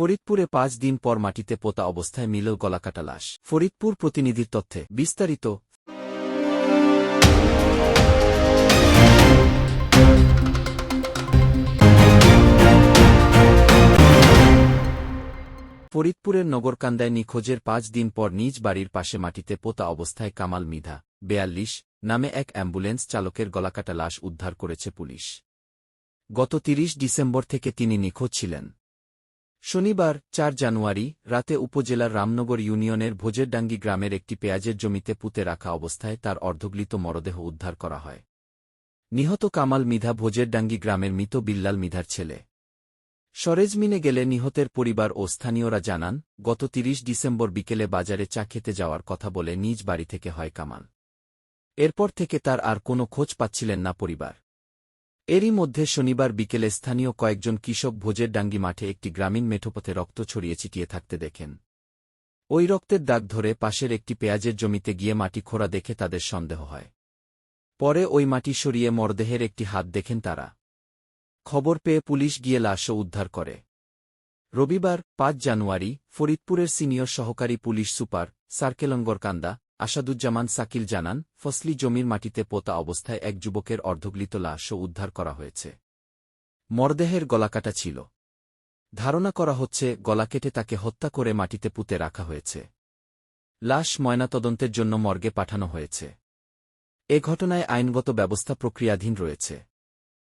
ফরিদপুরে পাঁচ দিন পর মাটিতে পোতা অবস্থায় মিলল গলাকাটা লাশ। ফরিদপুর প্রতিনিধির তথ্যে বিস্তারিত। ফরিদপুরের নগরকান্দায় নিখোঁজের পাঁচ দিন পর নিজ বাড়ির পাশে মাটিতে পোতা অবস্থায় কামাল মিধা, বেয়াল্লিশ, নামে এক অ্যাম্বুলেন্স চালকের গলাকাটা লাশ উদ্ধার করেছে পুলিশ। গত তিরিশ ডিসেম্বর থেকে তিনি নিখোঁজ ছিলেন। শনিবার, চার জানুয়ারি, রাতে উপজেলার রামনগর ইউনিয়নের ভোজেরডাঙ্গি গ্রামের একটি পেঁয়াজের জমিতে পুঁতে রাখা অবস্থায় তার অর্ধগলিত মরদেহ উদ্ধার করা হয়। নিহত কামাল মিধা ভোজেরডাঙ্গি গ্রামের মৃত বিল্লাল মিধার ছেলে। সরেজমিনে গেলে নিহতের পরিবার ও স্থানীয়রা জানান, গত তিরিশ ডিসেম্বর বিকেলে বাজারে চা খেতে যাওয়ার কথা বলে নিজ বাড়ি থেকে হয় কামাল। এরপর থেকে তার আর কোনো খোঁজ পাচ্ছিলেন না পরিবার। এরই মধ্যে শনিবার বিকেলে স্থানীয় কয়েকজন কৃষক ভোজের ডাঙ্গি মাঠে একটি গ্রামীণ মেঠোপথে রক্ত ছড়িয়ে ছিটিয়ে থাকতে দেখেন। ওই রক্তের দাগ ধরে পাশের একটি পেঁয়াজের জমিতে গিয়ে মাটি খোঁড়া দেখে তাদের সন্দেহ হয়। পরে ওই মাটি সরিয়ে মরদেহের একটি হাত দেখেন তারা। খবর পেয়ে পুলিশ গিয়ে লাশও উদ্ধার করে। রবিবার, পাঁচ জানুয়ারি, ফরিদপুরের সিনিয়র সহকারী পুলিশ সুপার সার্কেলঙ্গরকান্দা আসাদুজ্জামান সাকিল জানান, ফসলি জমির মাটিতে পোতা অবস্থায় এক যুবকের অর্ধগলিত লাশও উদ্ধার করা হয়েছে। মরদেহের গলাকাটা ছিল। ধারণা করা হচ্ছে, গলা কেটে তাকে হত্যা করে মাটিতে পুঁতে রাখা হয়েছে। লাশ ময়নাতদন্তের জন্য মর্গে পাঠানো হয়েছে। এ ঘটনায় আইনগত ব্যবস্থা প্রক্রিয়াধীন রয়েছে।